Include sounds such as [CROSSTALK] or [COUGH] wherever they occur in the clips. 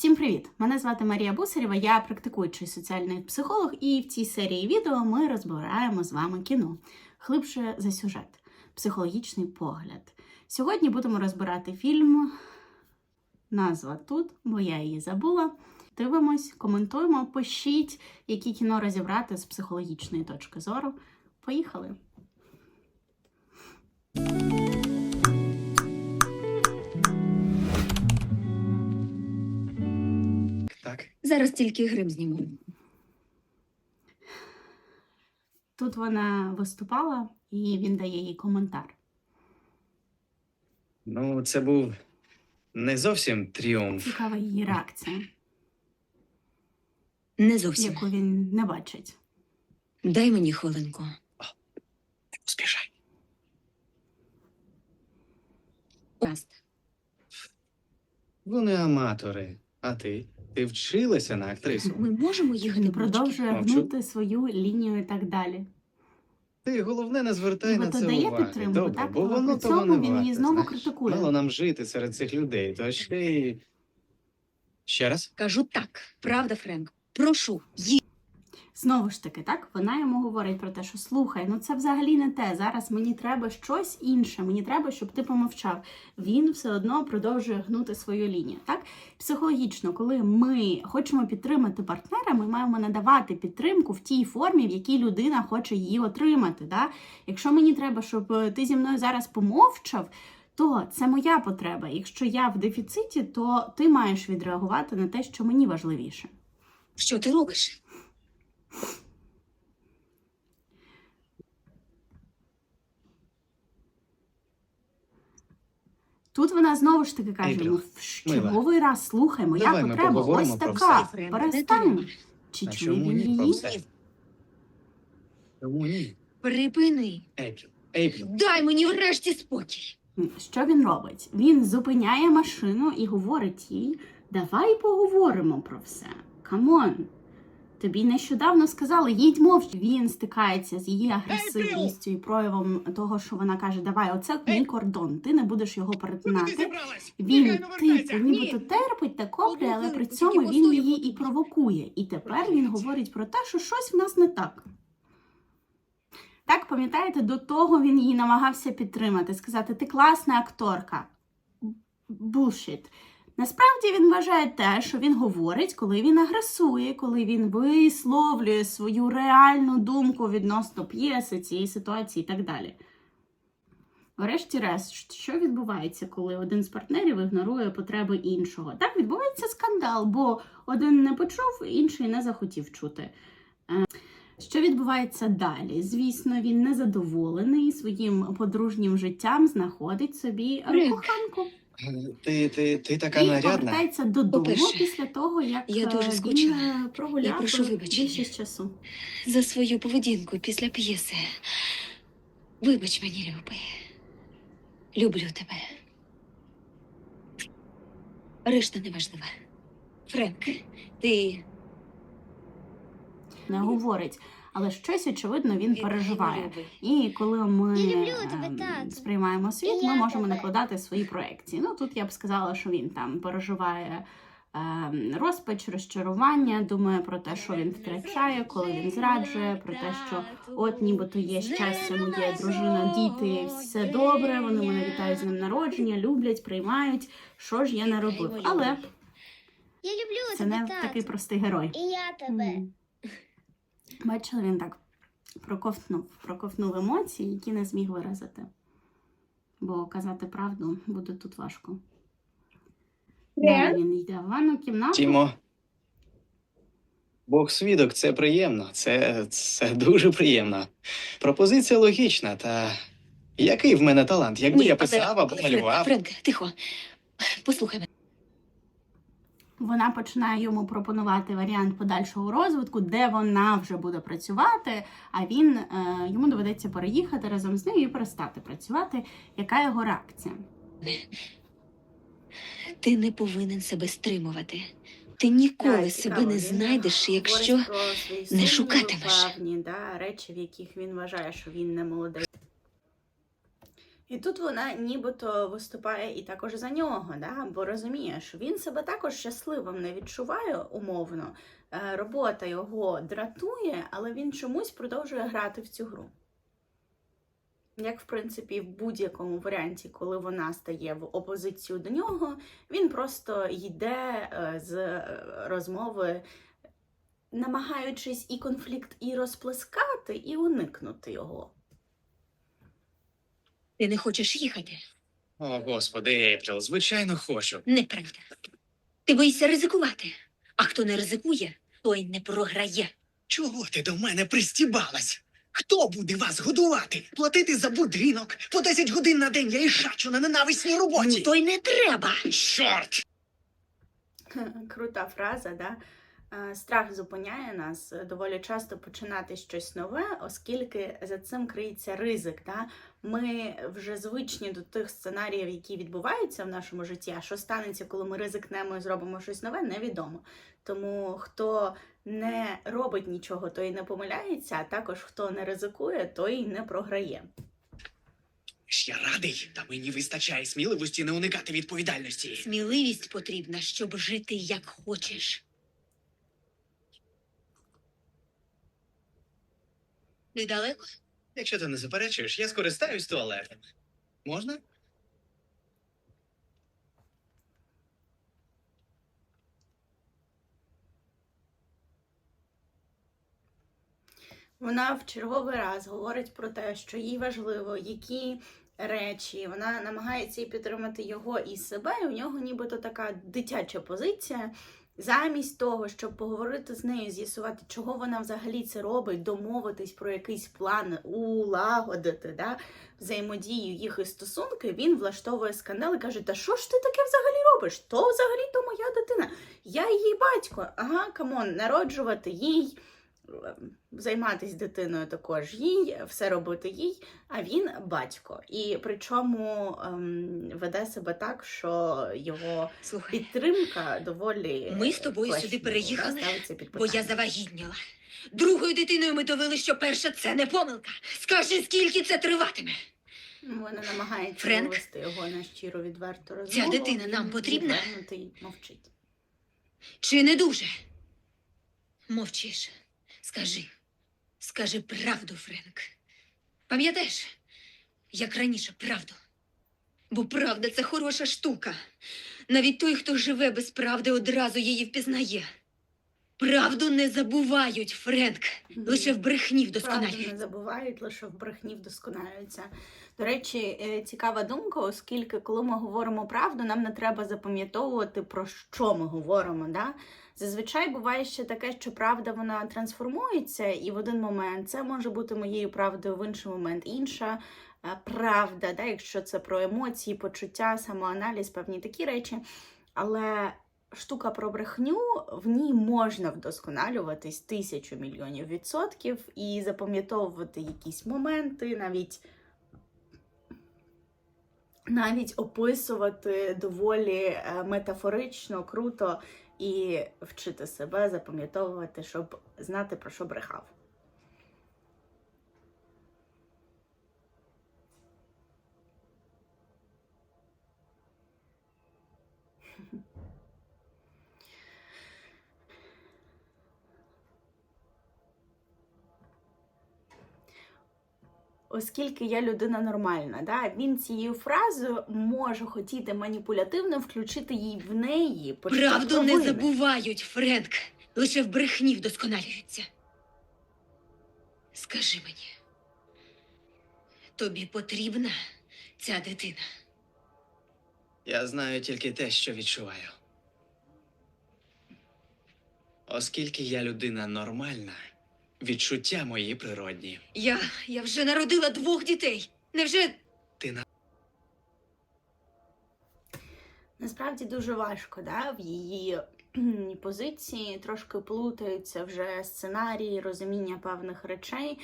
Всім привіт! Мене звати Марія Бусарєва, я практикуючий соціальний психолог, і в цій серії відео ми розбираємо з вами кіно глибше за сюжет, психологічний погляд. Сьогодні будемо розбирати фільм. Назва тут, бо я її забула. Дивимось, коментуємо, пишіть, які кіно розібрати з психологічної точки зору. Поїхали! Зараз тільки грим зніму. Тут вона виступала, і він дає їй коментар. Ну, це був не зовсім тріумф. Цікава її реакція, Не зовсім. яку він не бачить. Дай мені хвилинку. Не поспішай. Гаразд. Вони аматори. А ти? Ти вчилася на актрису. Ми можемо їхати Не продовжує Мовчу. гнути свою лінію і так далі. Ти головне не звертай Ніби на то це дає уваги. підтримку, Добре, так? бо Але воно при того цьому не він її варте, знову знаєш. критикує. Мало нам жити серед цих людей, то ще й... Ще раз? Кажу так. Правда, Френк? Прошу, їдь. Знову ж таки, так вона йому говорить про те, що слухай, ну це взагалі не те. Зараз мені треба щось інше. Мені треба, щоб ти помовчав. Він все одно продовжує гнути свою лінію. Так психологічно, коли ми хочемо підтримати партнера, ми маємо надавати підтримку в тій формі, в якій людина хоче її отримати. Да? Якщо мені треба, щоб е, ти зі мною зараз помовчав. То це моя потреба. Якщо я в дефіциті, то ти маєш відреагувати на те, що мені важливіше. Що ти робиш? Тут вона знову ж таки каже: ну в мила, черговий раз слухай, моя давай ми потреба поговоримо ось про така. все. Перестань. Чи А чує чому він ні? Про її? все. Чому ні? Припини. Ейпріл. Дай мені врешті спокій. Що він робить? Він зупиняє машину і говорить їй: давай поговоримо про все. Камон. Тобі нещодавно сказали, їдь мовч. Він стикається з її агресивністю і проявом того, що вона каже: Давай, оце мій кордон, ти не будеш його перетинати. Він типу нібито терпить та коплює, але при цьому він її і провокує. І тепер він говорить про те, що щось в нас не так. Так, пам'ятаєте, до того він її намагався підтримати, сказати: ти класна акторка. Булшіт. Насправді він вважає те, що він говорить, коли він агресує, коли він висловлює свою реальну думку відносно п'єси, цієї ситуації і так далі. Врешті-решт, що відбувається, коли один з партнерів ігнорує потреби іншого? Так відбувається скандал, бо один не почув, інший не захотів чути. Е, Що відбувається далі? Звісно, він незадоволений своїм подружнім життям, знаходить собі коханку Ти, ти, ти така і нарядна. повертається додому По-перше, після того, як я е, дуже він скучила. е, Я прогуляв прошу вибачення. більшість часу. За свою поведінку після п'єси. Вибач мені, любий. Люблю тебе. Решта неважлива. Френк, ти Не говорить, але щось очевидно він переживає. І коли ми ем, сприймаємо світ, ми можемо накладати свої проекції. Ну тут я б сказала, що він там переживає ем, розпач, розчарування, думає про те, що він втрачає, коли він зраджує, про те, що от нібито є щастя, моє дружина, діти, все добре. Вони мене вітають з ним народження, люблять, приймають. Що ж я наробив? Але Я люблю це не такий простий герой. І я тебе. Бачили, він так проковтнув, проковтнув емоції, які не зміг виразити. Бо казати правду буде тут важко. Далі він йде в ванну кімнату. Тімо. Бог свідок, це приємно. Це, це дуже приємно. Пропозиція логічна, та який в мене талант? Якби Ні, я писав або малював. Френк, тихо. Послухай мене. Вона починає йому пропонувати варіант подальшого розвитку, де вона вже буде працювати, а він е, йому доведеться переїхати разом з нею і перестати працювати. Яка його реакція? Ти не повинен себе стримувати. Ти ніколи Так, себе не знайдеш, якщо не шукатимеш. Певні, да, речі, в яких він вважає, що він не молодий. І тут вона нібито виступає і також за нього, да? бо розуміє, що він себе також щасливим не відчуває умовно. Е, Робота його дратує, але він чомусь продовжує грати в цю гру. Як, в принципі, в будь-якому варіанті, коли вона стає в опозицію до нього, він просто йде е, з е, розмови, намагаючись і конфлікт і розплескати, і уникнути його. Ти не хочеш їхати? О, господи, Ейприл, звичайно хочу. Неправда. Ти боїшся ризикувати. А хто не ризикує, той не програє. Чого ти до мене пристібалась? Хто буде вас годувати? Платити за будинок? По 10 годин на день я і шачу на ненависній роботі. Ну, то й не треба. Чорт! Крута фраза, да? Е, Страх зупиняє нас е, доволі часто починати щось нове, оскільки за цим криється ризик. Да? Ми вже звичні до тих сценаріїв, які відбуваються в нашому житті. А що станеться, коли ми ризикнемо і зробимо щось нове, невідомо. Тому хто не робить нічого, той не помиляється, а також хто не ризикує, той не програє. Я радий, та мені вистачає сміливості не уникати відповідальності. Сміливість потрібна, щоб жити як хочеш. Недалеко? Якщо ти не заперечуєш, я скористаюсь туалетом. Можна? Вона в черговий раз говорить про те, що їй важливо, які речі вона намагається і підтримати його і себе, і у нього нібито така дитяча позиція. Замість того, щоб поговорити з нею, з'ясувати, чого вона взагалі це робить, домовитись про якийсь план, улагодити да, взаємодію їх і стосунки, він влаштовує скандал і каже: Та що ж ти таке взагалі робиш? То взагалі то моя дитина. Я її батько. Ага, камон, народжувати їй займатися дитиною також їй, все робити їй, а він батько. І причому ем, веде себе так, що його Слухай, підтримка доволі. Ми з тобою сюди переїхали, бо я завагітніла. Другою дитиною ми довели, що перша це не помилка. Скажи, скільки це триватиме? Вона намагається Френк? вивести його на щиро відверту розмову. дитина нам потрібна? відвернутий, мовчить. Чи не дуже? Мовчиш. Скажи. Скажи правду, Френк. Пам'ятаєш, як раніше правду? Бо правда це хороша штука. Навіть той, хто живе без правди, одразу її впізнає. Правду не забувають, Френк. Лише в брехні Правду вдосконалюють. не забувають, лише в брехні вдосконалюються. До речі, е, цікава думка, оскільки коли ми говоримо правду, нам не треба запам'ятовувати, про що ми говоримо. Да? Зазвичай буває ще таке, що правда вона трансформується, і в один момент це може бути моєю правдою, в інший момент інша е, правда, да? якщо це про емоції, почуття, самоаналіз, певні такі речі. Але штука про брехню, в ній можна вдосконалюватись тисячу мільйонів відсотків і запам'ятовувати якісь моменти, навіть, навіть описувати доволі е, метафорично, круто і вчити себе запам'ятовувати, щоб знати про що брехав. Оскільки я людина нормальна, да, він цією фразою може хотіти маніпулятивно включити її в неї. почуття Правду не провини. забувають, Френк. Лише в брехні вдосконалюються. Скажи мені, тобі потрібна ця дитина? Я знаю тільки те, що відчуваю. Оскільки я людина нормальна, відчуття мої природні. Я, я вже народила двох дітей. Невже Ти на Насправді дуже важко, да, в її кхм, позиції трошки плутаються вже сценарії, розуміння певних речей.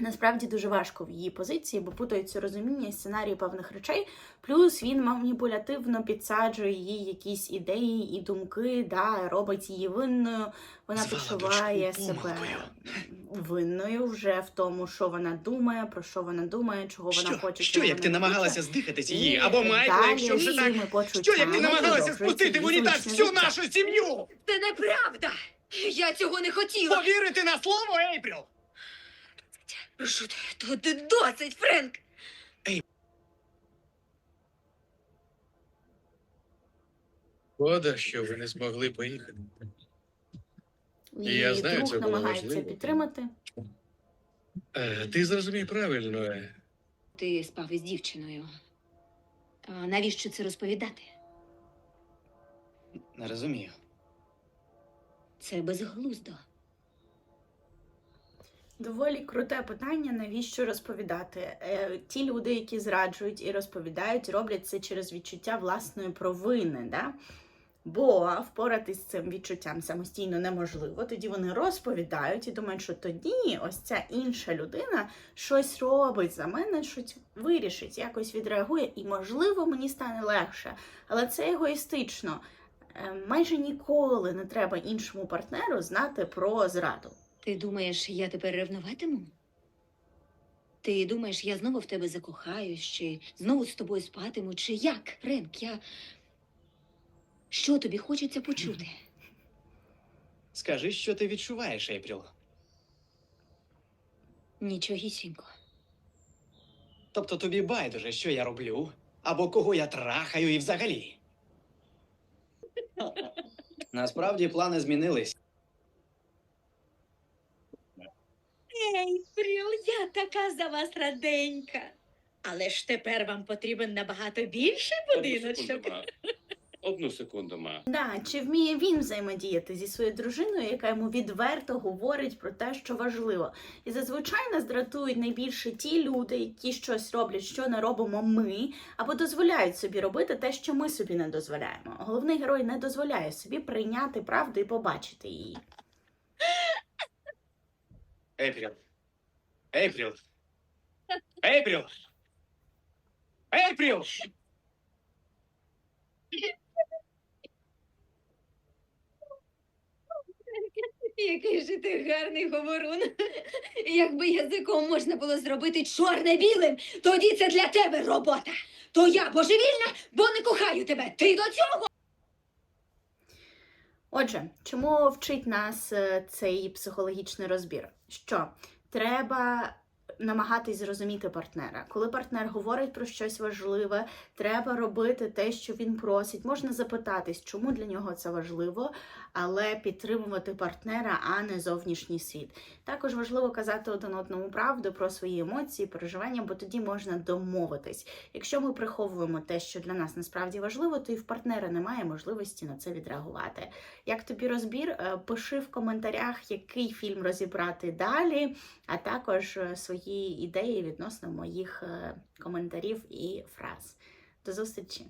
Насправді дуже важко в її позиції, бо путаються розуміння і сценарії певних речей. Плюс він маніпулятивно підсаджує їй якісь ідеї і думки, да, робить її винною. Вона Звала почуває себе винною вже в тому, що вона думає, про що вона думає, чого вона хоче. що як ти намагалася здихатись її? Або Майкла, якщо вже так. Що як ти намагалася спустити в унітаз всю нашу сім'ю? Це неправда! Я цього не хотіла! Повірити на слово, Ейпріл? Прошу тебе, то ти досить, Френк! Шкода, що ви не змогли поїхати. Її Я знаю, друг це було намагається важливо. підтримати. Е, ти зрозумій правильно. е, Ти спав із дівчиною. А навіщо це розповідати? Не розумію. Це безглуздо. Доволі круте питання, навіщо розповідати. Е, ті люди, які зраджують і розповідають, роблять це через відчуття власної провини. Да? Бо впоратись з цим відчуттям самостійно неможливо. Тоді вони розповідають і думають, що тоді ось ця інша людина щось робить за мене, щось вирішить, якось відреагує, і, можливо, мені стане легше. Але це егоїстично. Е, Майже ніколи не треба іншому партнеру знати про зраду. Ти думаєш, я тепер ревнуватиму? Ти думаєш, я знову в тебе закохаюсь, чи знову з тобою спатиму, чи як? Френк, я. Що тобі хочеться почути? Скажи, що ти відчуваєш, Ейпріл. Нічогісінько. Тобто тобі байдуже, що я роблю, або кого я трахаю і взагалі. [LAUGHS] Насправді плани змінились. Ей, Фріл, я така за вас раденька. Але ж тепер вам потрібен набагато більший будиночок. Одну секунду, ма. Да, чи вміє він взаємодіяти зі своєю дружиною, яка йому відверто говорить про те, що важливо. І зазвичай нас дратують найбільше ті люди, які щось роблять, що не робимо ми, або дозволяють собі робити те, що ми собі не дозволяємо. Головний герой не дозволяє собі прийняти правду і побачити її. Ейпріл. Ейпріл. Ейпріл. Ейпріл! Який же ти гарний говорун. Якби язиком можна було зробити чорне білим, тоді це для тебе робота. То я божевільна, бо не кохаю тебе. Ти до цього. Отже, чому вчить нас е, цей психологічний розбір? Що треба намагатись зрозуміти партнера. Коли партнер говорить про щось важливе, треба робити те, що він просить. Можна запитатись, чому для нього це важливо, але підтримувати партнера, а не зовнішній світ. Також важливо казати один одному правду про свої емоції, переживання, бо тоді можна домовитись. Якщо ми приховуємо те, що для нас насправді важливо, то і в партнера немає можливості на це відреагувати. Як тобі розбір? Е, Пиши в коментарях, який фільм розібрати далі, а також е, свої ідеї відносно моїх е, коментарів і фраз. До зустрічі!